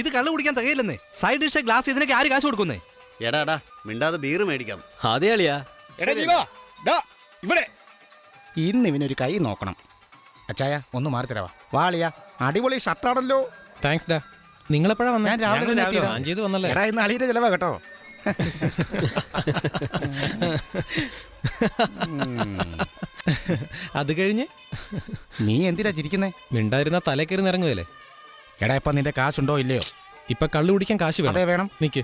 ഇത് കള്ളു കുടിക്കാൻ തികയില്ലെന്നേ. സൈഡ് ഡിഷ് ഗ്ലാസ് ഇതിനൊക്കെ ആര് കാശ് കൊടുക്കുന്നേ? എടാ എടാ മിണ്ടാതെ ബീറ് മേടിക്കാം. അതെ അളിയാ എടാ ജീവാ ഡാ ഇവിടെ. ഇന്ന് ഇവനൊരു കൈ നോക്കണം. അച്ചായ ഒന്ന് മാറി തരാവാ? വാളിയ അടിപൊളി ഷർട്ടാണല്ലോ താങ്ക്സ് ഡാ. നിങ്ങളെപ്പോഴാ വന്നേ? ഞാൻ രാവിലെ തന്നെ എത്തിയതാ. പ്ലാൻ ചെയ്ത് വന്നല്ലേ? എടാ ഇന്ന് അളിയുടെ ചെലവാ കേട്ടോ. അത് കഴിഞ്ഞ്? നീ എന്തിനാ ചിരിക്കുന്നേ? മിണ്ടായിരുന്ന തലേ കയറി നിറങ്ങുകയല്ലേ? എടാ ഇപ്പൊ നിന്റെ കാശുണ്ടോ ഇല്ലയോ? ഇപ്പൊ കള്ളു കുടിക്കാൻ കാശ് വേണം. അതെ വേണം. നിക്ക്.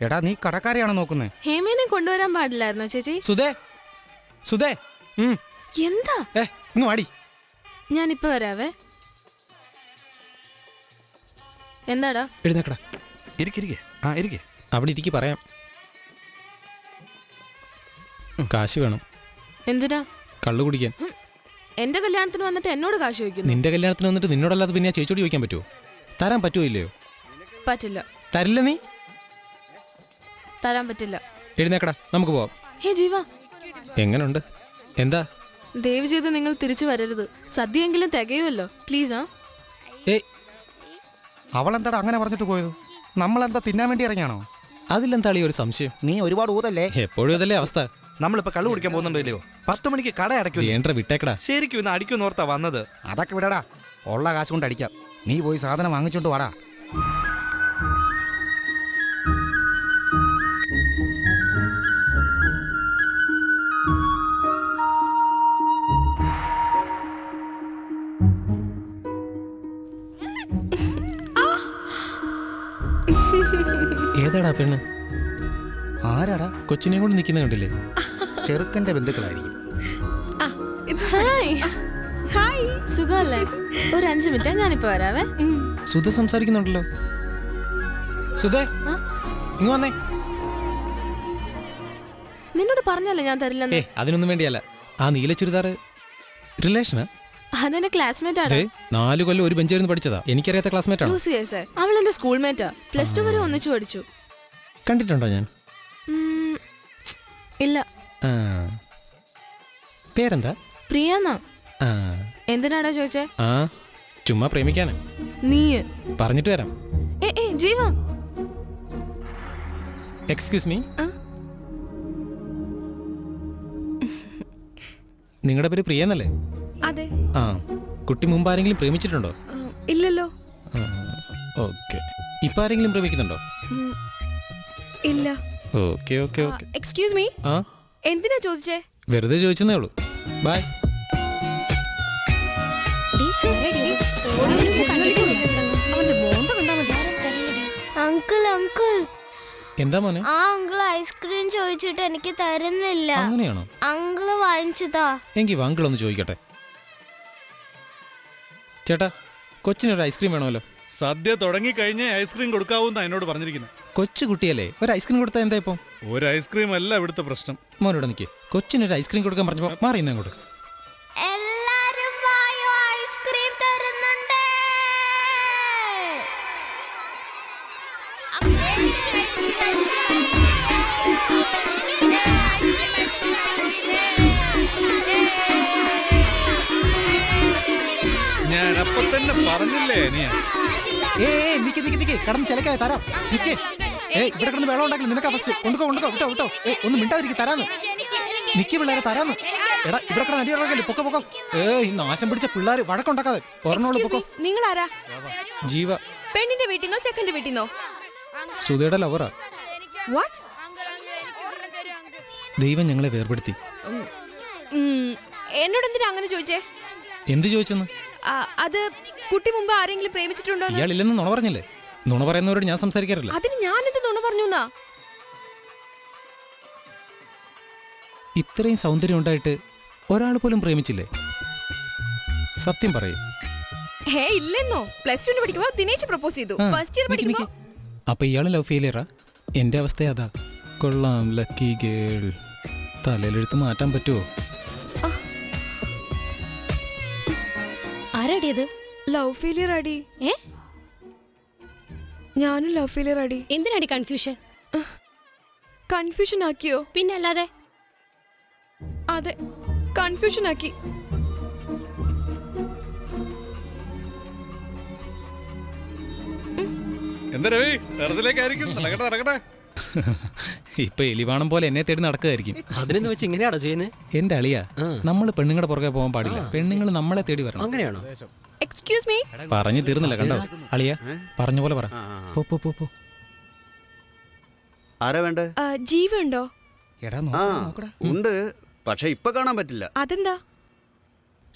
എടാ നീ കടക്കാരെയാണോ നോക്കുന്നേ? ഹേമേനെ കൊണ്ടുവരാൻ പാടില്ലായിരുന്നോ ചേച്ചി? സുധേ സുധേ ഉം. എന്താ? ഏ ഇങ്ങ് വാടി. ഞാൻ ഞാനിപ്പോ വരാവേ. എന്താടാ? എഴുന്നേക്കടാ. ഇരിക്കിരിക്കെ. ആ ഇരിക്കെ. അവിടെ ഇരിക്കി പറയാം. കാശ് വേണം. എന്തിനാ? കള്ളു കുടിക്കാൻ. എന്റെ കല്യാണത്തിന് വന്നിട്ട് എന്നോട് കാശ് ചോദിക്കുന്നു? നിന്റെ കല്യാണത്തിന് വന്നിട്ട് നിന്നോടല്ലാതെ പിന്നെ ആ ചേച്ചിയോട് ചോദിക്കാൻ പറ്റുമോ തരാൻ പറ്റുമോ ഇല്ലയോ? പറ്റില്ല. തരില്ല നീ? തരാൻ പറ്റില്ല. എഴുന്നേക്കടാ നമുക്ക് പോവാം. ഹേ ജീവ. എങ്ങനുണ്ട്? എന്താ? ദയവ് ചെയ്ത് നിങ്ങൾ തിരിച്ചു വരരുത്. സദ്യയെങ്കിലും തികയുമല്ലോ. പ്ലീസ് ആ. അവൾ എന്താടാ അങ്ങനെ പറഞ്ഞിട്ട് പോയത്? നമ്മളെന്താ തിന്നാൻ വേണ്ടി ഇറങ്ങിയാണോ? അതിലെന്താളി ഒരു സംശയം? നീ ഒരുപാട് ഊതല്ലേ? എപ്പോഴും ഇതല്ലേ അവസ്ഥ. നമ്മളിപ്പോ കള്ളു കുടിക്കാൻ പോകുന്നുണ്ടല്ലോ പത്ത് മണിക്ക് കട അടയ്ക്കും. വേണ്ട വിട്ടേക്കടാ. ശരിക്കും ഇന്ന് അടിക്കും ഓർത്താ വന്നത്. അതൊക്കെ വിടടാ. ഉള്ള കാശ് കൊണ്ട് അടിക്കാം. നീ പോയി സാധനം വാങ്ങിച്ചോണ്ട് വാടാ. ഏതാടാ പെണ്ണ്? ആരാടാ? കൊച്ചിനെ കൊണ്ട് നിൽക്കുന്ന കണ്ടില്ലേ? ചെറുക്കന്റെ ബന്ധുക്കളായിരിക്കും. ഹായ് ഹായ് സുഖമല്ലേ? ഒരു അഞ്ച് മിനിറ്റ് ഞാനിപ്പോ വരാവേ. സുധ സംസാരിക്കുന്നുണ്ടല്ലോ. സുധേ? ഇങ്ങ് വന്നേ. നിന്നോട് പറഞ്ഞല്ലേ ഞാൻ ഏ തരില്ലെന്ന് അതിനൊന്നും വേണ്ടിയല്ല. ആ നീല ചുരിദാറ് റിലേഷനാ അതെന്റെ ക്ലാസ്മേറ്റ് ആണ് അതെ നാല് കൊല്ലം ഒരു ബെഞ്ചിരുന്ന് പഠിച്ചതാ. എനിക്കറിയാത്ത ക്ലാസ്മേറ്റ് ആണോ? ഏസേ. അവൾ എന്റെ സ്കൂൾ മേറ്റാ പ്ലസ് ടു വരെ ഒന്നിച്ചു പഠിച്ചു. കണ്ടിട്ടുണ്ടോ ഞാൻ? ഉം, ഇല്ല. പേരെന്താ? പ്രിയാന്നാ. എന്തിനാടാ ചോദിച്ചേ? ആ ചുമ്മാ പ്രേമിക്കാനാ. നീ പറഞ്ഞിട്ട് വരാം. ഏ ഏ ജീവ. Excuse me? നിങ്ങളുടെ പേര് പ്രിയെന്നല്ലേ? അതെ. ആ കുട്ടി മുമ്പ് ആരെങ്കിലും പ്രേമിച്ചിട്ടുണ്ടോ? ഇല്ലല്ലോ. ഓക്കെ. ഇപ്പൊ ആരെങ്കിലും പ്രേമിക്കുന്നുണ്ടോ? ഇല്ല. Okay okay okay. Excuse me ആ. എന്തിനാ ചോദിച്ചേ? വെറുതെ ചോദിച്ചെന്നേ ഉള്ളൂ. Bye uncle uncle. എന്താ മോനെ? ആ അങ്കിൾ ഐസ്ക്രീം ചോദിച്ചിട്ട് എനിക്ക് തരുന്നില്ല. അങ്ങനെയാണോ? അങ്കിൾ വാങ്ങിച്ചതാ. എങ്കിൽ ഒന്ന് ചോദിക്കട്ടെ. ചേട്ടാ കൊച്ചിനൊരു ഐസ്ക്രീം വേണമല്ലോ. സദ്യ തുടങ്ങിക്കഴിഞ്ഞേ ഐസ്ക്രീം കൊടുക്കാവൂന്നാ എന്നോട് പറഞ്ഞിരിക്കുന്നത് കൊച്ചു കുട്ടിയല്ലേ ഒരു ഐസ്ക്രീം കൊടുത്താൽ എന്താ ഇപ്പം? ഒരു ഐസ്ക്രീം അല്ല ഇവിടുത്തെ പ്രശ്നം. മോനോട് നിൽക്ക് കൊച്ചിനൊരു ഐസ്ക്രീം കൊടുക്കാൻ പറഞ്ഞപ്പോൾ മാറിയുന്ന അങ്ങോട്ട്. എല്ലാരും വായോ ഐസ്ക്രീം തരുന്നുണ്ട്. ഞാൻ അപ്പൊ തന്നെ പറഞ്ഞില്ലേ നീ? ഏ നിക്ക് നിക്ക് നിക്ക്. കടന്ന് ചിലക്കായ തരാം. നിക്ക്. ഏ ഇവിടെ കിടന്ന് വെള്ളം ഉണ്ടാക്കില്ല? നിനക്കാ ഫസ്റ്റ് കൊണ്ടുക്കോ കൊണ്ടുക്കോ. വിട്ടോ വിട്ടോ. ഏ ഒന്ന് മിണ്ടാതിരിക്കും തരാന്ന്. നിക്കി പിള്ളേരെ തരാന്ന്. എടാ ഇവിടെ കിടന്ന് അടി ഉണ്ടാക്കില്ല പൊക്കോ പൊക്കോ. ഏ ഈ നാശം പിടിച്ച പിള്ളേർ വഴക്കുണ്ടാക്കാതെ. പറഞ്ഞോളൂ പൊക്കോ. നിങ്ങൾ ആരാ ജീവ. പെണ്ണിന്റെ വീട്ടിന്നോ ചെക്കന്റെ വീട്ടിന്നോ? സുധയുടെ ലവറാ വാട്ട് ദൈവം ഞങ്ങളെ വേർപെടുത്തി. എന്നോട് എന്തിനാ അങ്ങനെ ചോദിച്ചേ? എന്ത് ചോദിച്ചെന്ന്? അത് കുട്ടി മുമ്പ് ആരെങ്കിലും പ്രേമിച്ചിട്ടുണ്ടോ ഇയാളില്ലെന്ന് നുണ പറഞ്ഞില്ലേ? നുണ പറയുന്നവരോട് ഞാൻ സംസാരിക്കാറില്ല. അതിന് ഞാൻ എന്ത് നുണ പറഞ്ഞു എന്നാ ഇത്രയും സൗന്ദര്യം ഉണ്ടായിട്ട് ഒരാൾ പോലും പ്രേമിച്ചില്ലേ? സത്യം പറയൂ. ഹേ ഇല്ലെന്നോ. പ്ലസ് ടുവിന് പഠിക്കുമ്പോ ദിനേശ് പ്രപ്പോസ് ചെയ്തു. ആ, ഫസ്റ്റ് ഇയർ നിക്ക് പഠിക്കുമ്പോ നിക്ക്. അപ്പൊ ഇയാൾ ലവ് ഫെയിലിയറാ എന്റെ അവസ്ഥ അതാ. കൊള്ളാം ലക്കി ഗേൾ തലയിലെടുത്ത് മാറ്റാൻ പറ്റുമോ ആരാടിയത് ലവ് ഫെയിലിയർ അടി ഏ? ഞാനും ലവ് ഫീലിയർ അടി എന്തിനടി കൺഫ്യൂഷൻ കൺഫ്യൂഷൻ ആക്കിയോ? പിന്നെ അല്ലാതെ? അതെ കൺഫ്യൂഷൻ ആക്കി. ഇപ്പൊ എലിവാണം പോലെ എന്നെ തേടി നടക്കുകയായിരിക്കും. അതിനെന്ന് വെച്ച് ഇങ്ങനെയാണോ ചെയ്യുന്നത് എന്റെ അളിയ നമ്മൾ പെണ്ണുങ്ങളുടെ പുറകെ പോകാൻ പാടില്ല. പെണ്ണുങ്ങൾ നമ്മളെ തേടി വരണം. അങ്ങനെയാണോ? എക്സ്ക്യൂസ് മീ പറഞ്ഞു തീർന്നില്ല കണ്ടോ? അളിയ പറഞ്ഞ പോലെ പറ. പോ പോ പോ പോ. ആരാ വേണ്ടേ? ജീവ ഉണ്ടോ? എടാ ആ ഉണ്ട്. പക്ഷെ ഇപ്പൊ കാണാൻ പറ്റില്ല. അതെന്താ?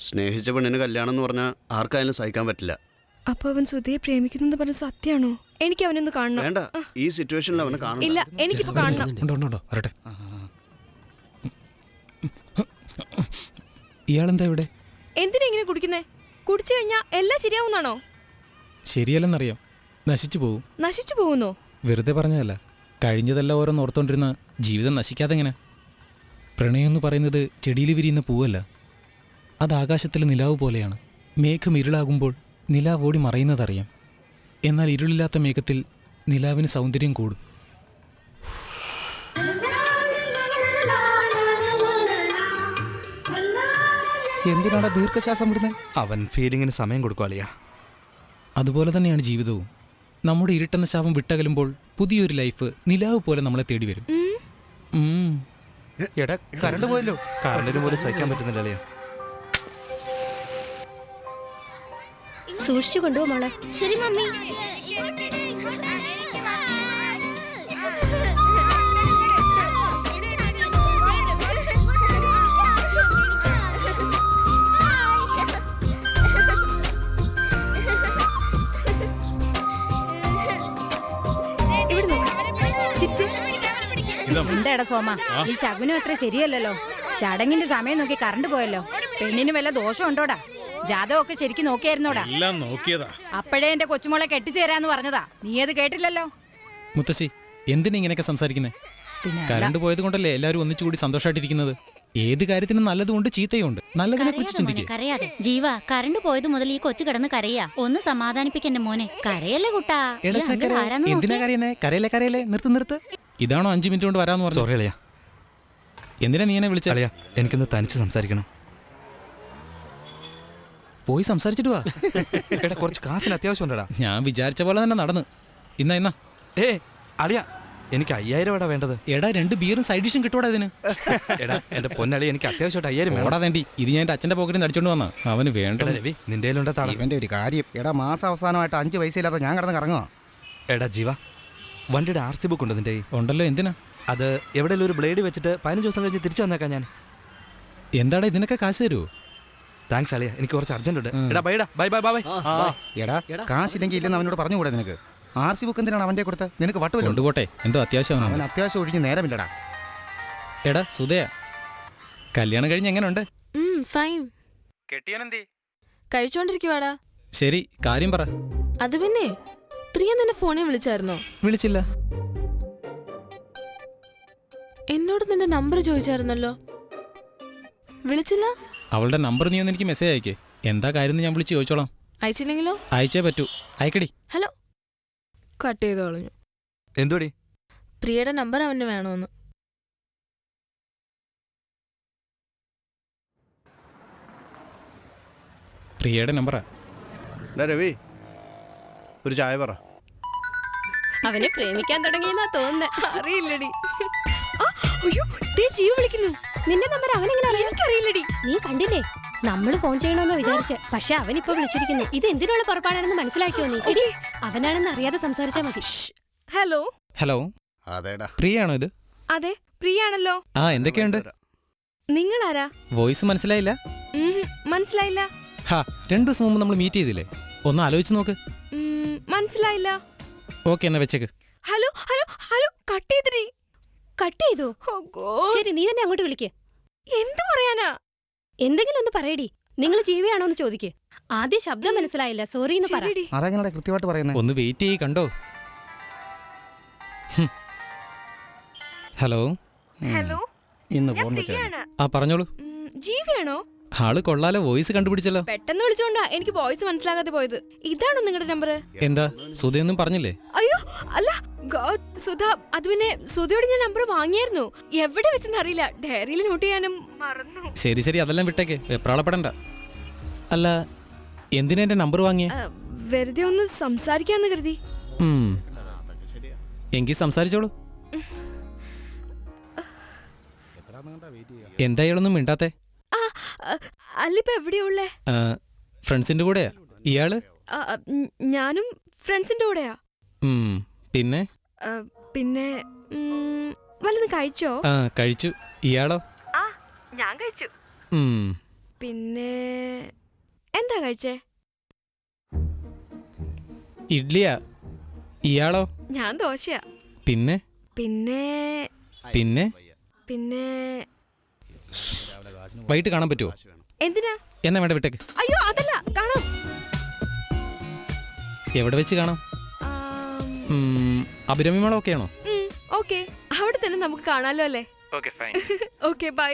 സ്നേഹിച്ച പെണ്ണിന് കല്യാണം എന്ന് പറഞ്ഞാൽ ആർക്കായാലും സഹിക്കാൻ പറ്റില്ല. അപ്പൊ അവൻ സുധയെ പ്രേമിക്കുന്നു പറഞ്ഞ സത്യാണോ? എനിക്ക് അവനൊന്ന് കാണണം. വേണ്ട. ഈ സിറ്റുവേഷനിൽ അവനെ കാണണം ഇല്ല എനിക്കിപ്പോ കാണണം. ഉണ്ടോ ഉണ്ടോ ഉണ്ടോ? വരട്ടെ. ഇയാളെന്താ ഇവിടെ? എന്തിനാ ഇങ്ങനെ കുടിക്കുന്നേ? കുടിച്ചു കഴിഞ്ഞാ എല്ലാം ശരിയാവുന്നാണോ? ശരിയല്ലെന്നറിയാം. നശിച്ചു പോവും. നശിച്ചു പോകുന്നോ? വെറുതെ പറഞ്ഞതല്ല. കഴിഞ്ഞതെല്ലാം ഓരോന്ന് ഓർത്തോണ്ടിരുന്ന ജീവിതം നശിക്കാതെ എങ്ങനെ പ്രണയം എന്ന് പറയുന്നത് ചെടിയിൽ വിരിയുന്ന പൂവല്ല. അത് ആകാശത്തിലെ നിലാവ് പോലെയാണ്. മേഘം ഇരുളാകുമ്പോൾ നിലാവ് ഓടി മറയുന്നതറിയാം. എന്നാൽ ഇരുളില്ലാത്ത മേഘത്തിൽ നിലാവിന് സൗന്ദര്യം കൂടും. എന്തിനാടാ ദീർഘശ്വാസം വിടുന്നത് അവൻ ഫീലിങ്ങിന് സമയം കൊടുക്കും അളിയ. അതുപോലെ തന്നെയാണ് ജീവിതവും. നമ്മുടെ ഇരുട്ടെന്ന ശാപം വിട്ടകലുമ്പോൾ പുതിയൊരു ലൈഫ് നിലാവ് പോലെ നമ്മളെ തേടി വരും. എടാ കറണ്ട് പോയല്ലോ. കറണ്ടിന് പോലും സഹിക്കാൻ പറ്റുന്നില്ല അളിയ. സൂക്ഷിച്ചു കൊണ്ടുപോകാം മോളെ. ശരി മമ്മി. എന്താടാ സോമ? ഈ ശകുനം അത്ര ശരിയല്ലല്ലോ. ചടങ്ങിന്റെ സമയം നോക്കി കറണ്ട് പോയല്ലോ. പെണ്ണിന് വല്ല ദോഷം ഉണ്ടോടാ ജാതകമൊക്കെ ശരിക്കും നോക്കിയായിരുന്നോടാ? എല്ലാം നോക്കിയതാ. അപ്പോഴേ എന്റെ കൊച്ചുമോളെ കെട്ടിച്ചേരാന്ന് പറഞ്ഞതാ. നീ അത് കേട്ടില്ലല്ലോ? മുത്തശ്ശി എന്തിനാ ഇങ്ങനെയൊക്കെ സംസാരിക്കുന്നത് പിന്നെ കറണ്ട് പോയത് കൊണ്ടല്ലേ എല്ലാവരും ഒന്നിച്ചുകൂടി സന്തോഷമായിട്ടിരിക്കുന്നത് ഏത് കാര്യത്തിനും നല്ലതുകൊണ്ട് ചീത്തയുണ്ട് നല്ലതിനെ കുറിച്ച് ചിന്തിക്കും. കരയാതെ. ജീവ കറണ്ട് പോയത് മുതൽ ഈ കൊച്ചു കിടന്ന് കരയാ. ഒന്ന് സമാധാനിപ്പിക്കെന്റെ മോനെ. കരയല്ലേ കുട്ടാ? എന്തിനാ കരയുന്നേ? കരയിലെ കരയിലെ നിർത്ത് നിർത്ത്. ഇതാണോ അഞ്ചു മിനിറ്റ് കൊണ്ട് വരാമെന്ന് പറഞ്ഞു സോറി അളിയ. എന്തിനാ നീ എന്നെ വിളിച്ച? അളിയ എനിക്കൊന്ന് തനിച്ച് സംസാരിക്കണം. പോയി സംസാരിച്ചിട്ട് വാ. എടാ കുറച്ച് കാശിന് അത്യാവശ്യം ഉണ്ടടാ. ഞാൻ വിചാരിച്ച പോലെ തന്നെ നടന്ന്. ഇന്നാ ഇന്നാ. ഏ അളിയ എനിക്ക് അയ്യായിരം എടാ വേണ്ടത്? എടാ രണ്ട് ബീറും സൈഡ് ഡിഷും കിട്ടൂടാ ഇതിന്. എടാ എന്റെ പൊന്നളി എനിക്ക് അത്യാവശ്യമായിട്ട് അയ്യായിരം വേണം. വേണ്ടി തേണ്ടി. ഇത് ഞാൻ എന്റെ അച്ഛന്റെ പോക്കറ്റിൽ നിന്ന് അടിച്ചോണ്ട് വന്നാ. അവന് വേണ്ട. രവി നിന്റെ കയ്യിലുണ്ട ഇവന്റെ ഒരു കാര്യം. എടാ മാസം അവസാനമായിട്ട് അഞ്ച് പൈസ ഇല്ലാത്ത ഞാൻ കിടന്ന് കറങ്ങുക എടാ ജീവ വണ്ടിയുടെ ആർ സി ബുക്ക് ഉണ്ട് നിന്റെ? ഉണ്ടല്ലോ എന്തിനാ? അത് എവിടെയെങ്കിലും ഒരു ബ്ലേഡ് വെച്ചിട്ട് പതിനഞ്ച് ദിവസം കഴിഞ്ഞ് തിരിച്ചു വന്നേക്കാം ഞാൻ. എന്താടാ ഇതിനൊക്കെ കാശ് തരുമോ താങ്ക്സ് അളിയ. എനിക്ക് കുറച്ച് അർജന്റ് ഉണ്ട്. എടാ ബൈഡാ ബൈ ബൈ ബൈ എടാ കാശില്ലെങ്കിൽ ഇല്ലെന്ന് അവനോട് പറഞ്ഞുകൂടാ നിനക്ക്? ആർ സി ബുക്ക് എന്തിനാണ് അവന്റെ കൊടുത്ത്? നിനക്ക് വട്ടുവല്ലോ. കൊണ്ടുപോട്ടെ. എന്തോ അത്യാവശ്യം അവൻ അത്യാവശ്യമാണ് അത്യാവശ്യം ഒഴിഞ്ഞ് നേരമില്ലടാ. എടാ സുധയ. കല്യാണം കഴിഞ്ഞ് എങ്ങനെയുണ്ട് ഫൈൻ കഴിച്ചോണ്ടിരിക്കുവാടാ. ശരി കാര്യം പറ. അത് പിന്നെ? പ്രിയ നിന്നെ ഫോണിൽ വിളിച്ചായിരുന്നോ? വിളിച്ചില്ല. എന്നോട് നിന്റെ നമ്പർ ചോദിച്ചായിരുന്നല്ലോ. വിളിച്ചില്ല? അവളുടെ നമ്പർ നീ ഒന്ന് എനിക്ക് മെസ്സേജ് അയക്കേ. എന്താ കാര്യം ഞാൻ വിളിച്ച് ചോദിച്ചോളാം. അയച്ചില്ലെങ്കിലോ? അയച്ചേ പറ്റൂ. അയക്കടി. ഹലോ. കട്ട് ചെയ്ത് കളഞ്ഞു. എന്തുടി പ്രിയയുടെ നമ്പർ അവന് വേണമെന്ന് പ്രിയയുടെ നമ്പറാ. രവി. ഒരു ചായ പറ. അവനെ പ്രേമിക്കാൻ തുടങ്ങിയെന്നാ തോന്നുന്നേ. അറിയില്ലടി. അയ്യോ ദേ ജീവ വിളിക്കുന്നു. നിന്റെ നമ്പർ അവനെങ്ങനെ എനിക്കറിയില്ലടി. നീ കണ്ടില്ലേ? നമ്മൾ ഫോൺ ചെയ്യണമെന്ന് വിചാരിച്ച്. പക്ഷെ അവൻ ഇപ്പൊ വിളിച്ചിരിക്കുന്നു. ഇത് എന്തിനുള്ള പുറപ്പാടാണെന്ന് മനസ്സിലാക്കിയോ നീ? എടി, അവനാണെന്ന് അറിയാതെ സംസാരിച്ചാ മതി. ഹലോ. ഹലോ. അതേടാ. പ്രിയാണോ ഇത്? അതെ പ്രിയാണല്ലോ. ആ എന്തൊക്കെയുണ്ട്? നിങ്ങൾ ആരാ വോയിസ് മനസ്സിലായില്ല? മനസ്സിലായില്ല. ഹാ രണ്ടു ദിവസം മുമ്പ് നമ്മൾ മീറ്റ് ചെയ്തില്ലേ? ഒന്ന് ആലോചിച്ച് നോക്ക്. മനസ്സിലായില്ല. ഓക്കെ എന്നാ വെച്ചേക്ക്. ഹലോ ഹലോ ഹലോ കട്ട് ചെയ്തിരി കട്ട് ചെയ്തു? ശരി നീ തന്നെ അങ്ങോട്ട് വിളിക്ക്. എന്തു പറയാനാ? എന്തെങ്കിലും ഒന്ന് പറയടി. നിങ്ങൾ ജീവിയാണോ എന്ന് ചോദിക്ക്. ആദ്യം ശബ്ദം മനസ്സിലായില്ല. സോറി എന്ന് പറയടി ശരിടി. അതെങ്ങനെയാ കൃത്യമായിട്ട് പറയുന്നത് ഒന്ന് വെയിറ്റ് ചെയ്യ് കണ്ടോ? ഹലോ ഹലോ ഇന്ന് ഫോൺ വെച്ചാൽ ആ പറഞ്ഞോളൂ. ജീവയാണോ? ആൾ കൊള്ളാലോ വോയിസ് കണ്ടുപിടിച്ചല്ലോ. പെട്ടെന്ന് വിളിച്ചോണ്ടാ എനിക്ക് വോയിസ് മനസ്സിലാകാതെ പോയത്. ഇതാണോ നിങ്ങളുടെ നമ്പർ എന്താ സുധയൊന്നും പറഞ്ഞില്ലേ? അയ്യോ അല്ല ഗോഡ് സുധ അത് പിന്നെ സുധയോട് ഞാൻ നമ്പർ വാങ്ങിയായിരുന്നു. എവിടെ വെച്ചെന്ന് അറിയില്ല. ഡയറിയിൽ നോട്ട് ചെയ്യാനും മറന്നു. ശരി ശരി അതെല്ലാം വിട്ടേക്ക്. വെപ്രാളപ്പെടണ്ട. അല്ല എന്തിനാ എന്റെ നമ്പർ വാങ്ങിയ? ആ, വെറുതെ ഒന്ന് സംസാരിക്കാന്ന് കരുതി. ഉം. എങ്കിൽ സംസാരിച്ചോളൂ. എന്താ ഇയാളൊന്നും മിണ്ടാത്തെ? അല്ലിപ്പോ എവിടെയാ ഉള്ളേ? ആ, ഫ്രണ്ട്സിന്റെ കൂടെയാ. ഇയാൾ? ഞാനും ഫ്രണ്ട്സിന്റെ കൂടെയാ. പിന്നെ? പിന്നെ വല്ലതും കഴിച്ചോ? ആ കഴിച്ചു. ഇയാളോ? ആ ഞാൻ കഴിച്ചു. പിന്നെ എന്താ കഴിച്ചേ? ഇഡ്ലിയാ. ഇയാളോ? ഞാൻ ദോശയാ. പിന്നെ? പിന്നെ പിന്നെ? പിന്നെ വൈകിട്ട് കാണാൻ പറ്റുമോ എന്തിനാ? എന്നാ വേണ്ട വിട്ടേക്ക്. അയ്യോ അതല്ല കാണാം. എവിടെ വെച്ച് കാണാം? അഭിരമി ഉം, ഓക്കെ ആണോ? ഓക്കെ അവിടെ തന്നെ നമുക്ക് കാണാലോ അല്ലേ? ഓക്കെ ഫൈൻ ഓക്കെ ബൈ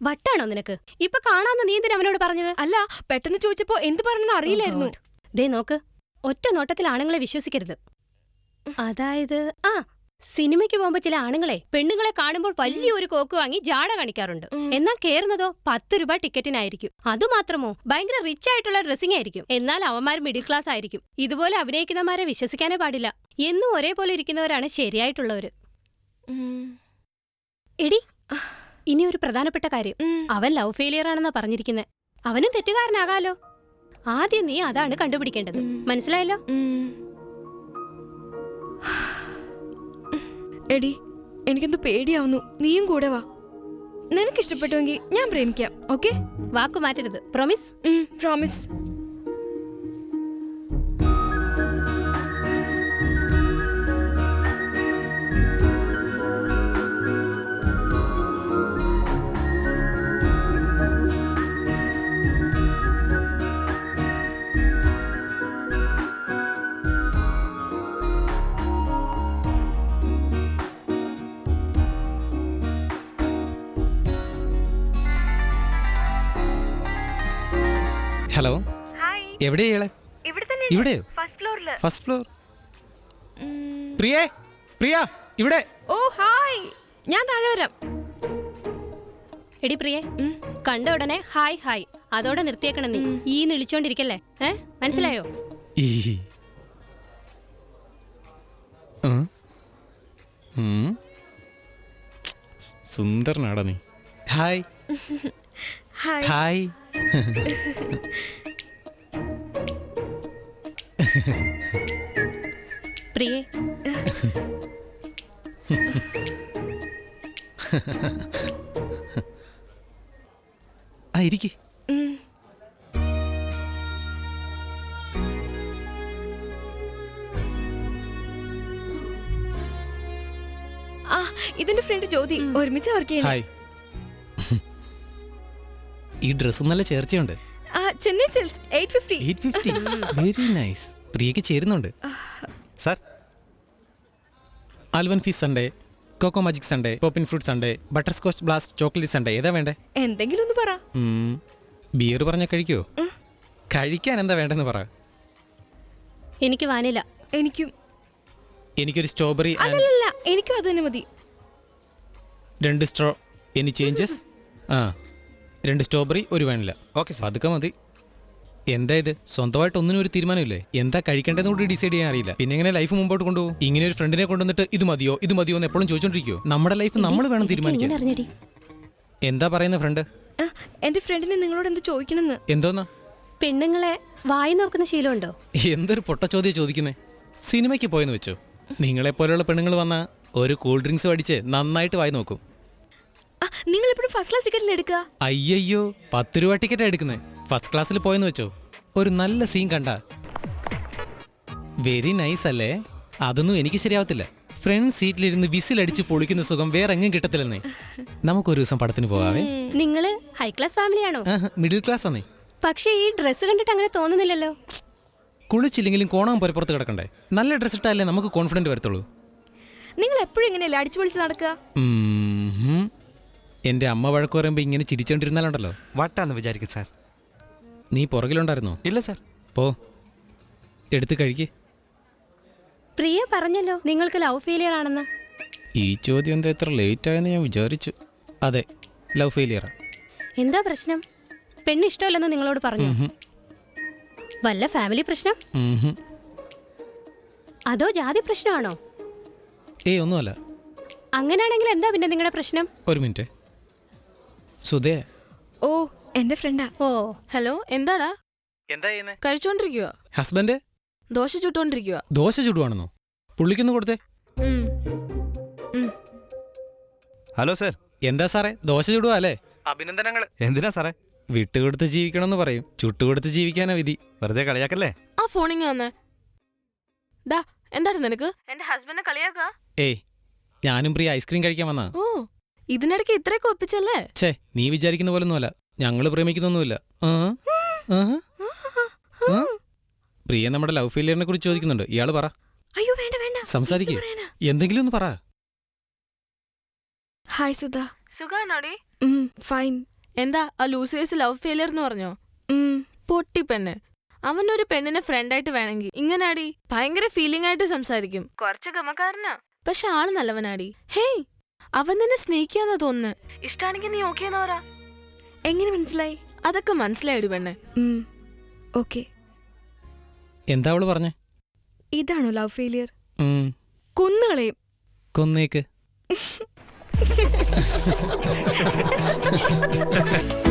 വട്ടാണോ നിനക്ക്? ഇപ്പൊ കാണാന്ന് നീ എന്തിനാ അവനോട് പറഞ്ഞത്? അല്ല പെട്ടെന്ന് ചോദിച്ചപ്പോ എന്ത് പറഞ്ഞെന്ന് അറിയില്ലായിരുന്നു. Oh ദേ നോക്ക്. ഒറ്റ നോട്ടത്തിൽ ആണുങ്ങളെ വിശ്വസിക്കരുത്. അതായത് ആ സിനിമയ്ക്ക് പോകുമ്പോ ചില ആണുങ്ങളെ പെണ്ണുങ്ങളെ കാണുമ്പോൾ വലിയൊരു കോക്ക് വാങ്ങി ജാട കാണിക്കാറുണ്ട്. എന്നാൽ കേറുന്നതോ? പത്ത് രൂപ ടിക്കറ്റിനായിരിക്കും. അതുമാത്രമോ? ഭയങ്കര റിച്ച് ആയിട്ടുള്ള ഡ്രസ്സിംഗ് ആയിരിക്കും. എന്നാൽ അവന്മാർ മിഡിൽ ക്ലാസ് ആയിരിക്കും. ഇതുപോലെ അഭിനയിക്കുന്നവരെ വിശ്വസിക്കാനേ പാടില്ല. എന്നും ഒരേപോലെ ഇരിക്കുന്നവരാണ് ശരിയായിട്ടുള്ളവര്. എടി ഇനി ഒരു പ്രധാനപ്പെട്ട കാര്യം. അവൻ ലവ് ഫെയിലിയർ ആണെന്നാ പറഞ്ഞിരിക്കുന്നത് അവനും തെറ്റുകാരനാകാലോ? ആദ്യം നീ അതാണ് കണ്ടുപിടിക്കേണ്ടത്. മനസ്സിലായല്ലോ? എടി എനിക്കൊന്ന് പേടിയാവുന്നു. നീയും കൂടെ വാ. നിനക്ക് ഇഷ്ടപ്പെട്ടുവെങ്കിൽ ഞാൻ പ്രേമിക്കാം ഓക്കെ? വാക്കു മാറ്റരുത്. Promise promise hello. ഹായ്. എവിടെയാ ഇയാളെ? ഇവിടെ തന്നെ ഇവിടെയോ? ഫസ്റ്റ് ഫ്ലോർ പ്രിയേ പ്രിയ ഇവിടെ. ഓ ഹായ്. ഞാൻ താഴെ വരാം. എടി പ്രിയേ കണ്ട ഉടനെ ഹായ് ഹായ്. അതോടെ നിർത്തിയേക്കണം നീ. ഈ നിളിച്ചോണ്ടിരിക്കല്ലേ? ഏ? മനസ്സിലായോ. സുന്ദരനാടാ നീ. ഹായ്. ഹായ് ഹായ് പ്രിയേ ആ ഇരിക്ക്. ആ ഇതിന്റെ ഫ്രണ്ട് ജ്യോതി. ഒരുമിച്ച് വർക്ക് ചെയ്യണം. ഹായ് ഈ ഡ്രസ് നല്ല ചേർച്ചയുണ്ട്. ആ Chennai silks eight fifty eight fifty very nice പ്രിയക്ക് ചേരുന്നുണ്ട്. Sir ആൽവൻ fees sundae cocoa magic sundae popping fruit sundae butterscotch blast chocolate sundae ഏതാ വേണ്ടേ? എന്തെങ്കിലും ഒന്ന് പറ. ബിയർ പറഞ്ഞ കഴിക്കോ കഴിക്കാൻ എന്താ വേണ്ടെന്ന് പറ. എനിക്ക് വാനില. എനിക്കും. എനിക്കൊരു സ്ട്രോബെറി അല്ലല്ല എനിക്കും അത് തന്നെ മതി. രണ്ട് സ്ട്രോ എനി ചേഞ്ചസ് ആ. രണ്ട് സ്ട്രോബെറി ഒരു വേണില്ല ഓക്കെ സാർ. അതൊക്കെ മതി. എന്താ ഇത്? സ്വന്തമായിട്ട് ഒന്നിനും ഒരു തീരുമാനമില്ലേ? എന്താ കഴിക്കേണ്ടതെന്ന് കൂടി ഡിസൈഡ് ചെയ്യാൻ അറിയില്ല. പിന്നെ എങ്ങനെ ലൈഫ് മുമ്പോട്ട് കൊണ്ടുപോകും? ഇങ്ങനെ ഒരു ഫ്രണ്ടിനെ കൊണ്ടുവന്നിട്ട് ഇത് മതിയോ ഇത് മതിയോ എന്ന് എപ്പോഴും ചോദിച്ചോണ്ടിരിക്കുവോ? നമ്മുടെ ലൈഫ് നമ്മൾ വേണം തീരുമാനിക്കാൻ. എന്താ പറയുന്ന ഫ്രണ്ട് എന്റെ ഫ്രണ്ടിനെ നിങ്ങളോട് എന്ത് ചോദിക്കണെന്ന് എന്തോന്നാ? പെണ്ണുങ്ങളെ വായി നോക്കുന്ന ശീലമുണ്ടോ? എന്തൊരു പൊട്ട ചോദ്യം ചോദിക്കുന്നേ. സിനിമയ്ക്ക് പോയെന്ന് വെച്ചോ. നിങ്ങളെ പോലെയുള്ള പെണ്ണുങ്ങൾ വന്ന ഒരു കൂൾ ഡ്രിങ്ക്സ് അടിച്ച് നന്നായിട്ട് വായി നോക്കും. നിങ്ങൾ എപ്പോഴും ഫസ്റ്റ് ക്ലാസ് ടിക്കറ്റിൽ എടുക്കുക അയ്യയ്യോ പത്ത് രൂപ ടിക്കറ്റ് എടുക്കുന്നേ. ഫസ്റ്റ് ക്ലാസ്സിൽ പോയെന്ന് വെച്ചോ. ഒരു നല്ല സീൻ കണ്ട. വെരി നൈസ് അല്ലേ? അതൊന്നും എനിക്ക് ശരിയാവത്തില്ല. ഫ്രണ്ട് സീറ്റിലിരുന്ന് വിസിലടിച്ച് പൊളിക്കുന്ന സുഖം വേറെ എങ്ങും കിട്ടത്തില്ലെന്നേ. നമുക്കൊരു ദിവസം പടത്തിന് പോകാവേ. നിങ്ങൾ ഹൈ ക്ലാസ് ഫാമിലിയാണോ മിഡിൽ ക്ലാസ് ആണേ പക്ഷേ ഈ ഡ്രസ്സ് കണ്ടിട്ട് അങ്ങനെ തോന്നുന്നില്ലല്ലോ. കുളിച്ചില്ലെങ്കിലും കോണം പുറത്ത് കിടക്കണ്ടേ? നല്ല ഡ്രസ് ഇട്ടാലേ നമുക്ക് കോൺഫിഡന്റ് വരത്തുള്ളൂ. നിങ്ങൾ എപ്പോഴും ഇങ്ങനെയല്ലേ അടിച്ചു പൊളിച്ച് നടക്കുക. എന്റെ അമ്മ വഴക്ക് പറയുമ്പോ ഇങ്ങനെ ചിരിച്ചോണ്ടിരുന്നാലുണ്ടല്ലോ. വട്ടാന്ന് വിചാരിക്കും സാർ. നീ പുറകിലുണ്ടായിരുന്നോ? ഇല്ല സാർ. പോ. എടുത്ത് കഴിക്ക് പ്രിയ പറഞ്ഞല്ലോ നിങ്ങൾക്ക് ലവ് ഫെയിലിയർ ആണെന്ന്. ഈ ചോദ്യം എന്താ ഇത്ര ലേറ്റ് ആയെന്ന് ഞാൻ വിചാരിച്ചു. അതെ ലവ് ഫെയിലിയർ എന്താ പ്രശ്നം? പെണ്ണ് ഇഷ്ടമല്ലെന്ന് നിങ്ങളോട് പറഞ്ഞു? വല്ല ഫാമിലി പ്രശ്നം? അതോ ജാതി പ്രശ്നമാണോ? ഏയ് ഒന്നുമല്ല. അങ്ങനെയാണെങ്കിൽ എന്താ പിന്നെ നിങ്ങളുടെ പ്രശ്നം? ഒരു മിനിറ്റ്. സുധേ. ഓ എന്റെ ഫ്രണ്ടാ. ഓ ഹലോ എന്താടാ? എന്താ ചെയ്യുന്നത് കഴിച്ചോണ്ടിരിക്കുക ഹസ്ബൻഡ്? ദോശ ചുട്ടോണ്ടിരിക്കുക ദോശ ചുടുവാണെന്നോ? പുള്ളിക്കൊന്ന് കൊടുത്തേ. Hello sir. എന്താ സാറേ ദോശ ചുടുവാ അല്ലേ? എന്തിനാ സാറേ? വിട്ടുകൊടുത്ത് ജീവിക്കണമെന്ന് പറയും. ചുട്ടുകൊടുത്ത് ജീവിക്കാനാ വിധി. വെറുതെ കളിയാക്കല്ലേ? ആ ഫോണിങ് വന്നേ ഡാ എന്താണ് നിനക്ക്? എന്റെ ഹസ്ബൻഡിനെ കളിയാക്ക. ഏയ് ഞാനും പ്രിയ ഐസ്ക്രീം കഴിക്കാൻ വന്നാ ഓ ഇതിനിടയ്ക്ക് ഇത്രയൊക്കെ ഒപ്പിച്ചല്ലേ? ഛേ നീ വിചാരിക്കുന്ന പോലെ ഒന്നുമല്ല ഞങ്ങൾ പ്രേമിക്കുന്നൊന്നുമില്ല. ആ? ആഹാ? ആ? പ്രിയ നമ്മുടെ ലവ് ഫെയിലിയറിനെ കുറിച്ച് ചോദിക്കുന്നുണ്ട്. ഇയാൾ പറ. അയ്യോ വേണ്ട വേണ്ട. സംസാരിക്കേ. എനിക്ക് പറയാനാ. എന്തെങ്കിലും ഒന്ന് പറ. ഹായ് സുധ. സുഖാണോടി? ഉം, ഫൈൻ. എന്താ ആ ലൂസിയസ് ലവ് ഫെയിലിയർ എന്ന് പറഞ്ഞോ? ഉം, പൊട്ടി പെണ്ണ്. അവനൊരു പെണ്ണിനെ ഫ്രണ്ടായിട്ട് വേണമെങ്കിൽ ഇങ്ങനാടി. ഭയങ്കര ഫീലിംഗ് ആയിട്ട് സംസാരിക്കും. കുറച്ച് ഗമക്കാരനാ. പക്ഷെ ആൾ നല്ലവനാടി. ഹേയ് അവൻ നിന്നെ സ്നേഹിക്കാന്നാ തോന്നുന്നു. ഇഷ്ടാണെങ്കിൽ നീ ഓക്കെ എങ്ങനെ മനസ്സിലായി? അതൊക്കെ മനസ്സിലായി പെണ്ണ്. ഓക്കെ എന്താ അവൾ പറഞ്ഞേ? ഇതാണോ ലവ് ഫെയിലിയർ കൊന്നുകളയും കൊന്നേക്ക്.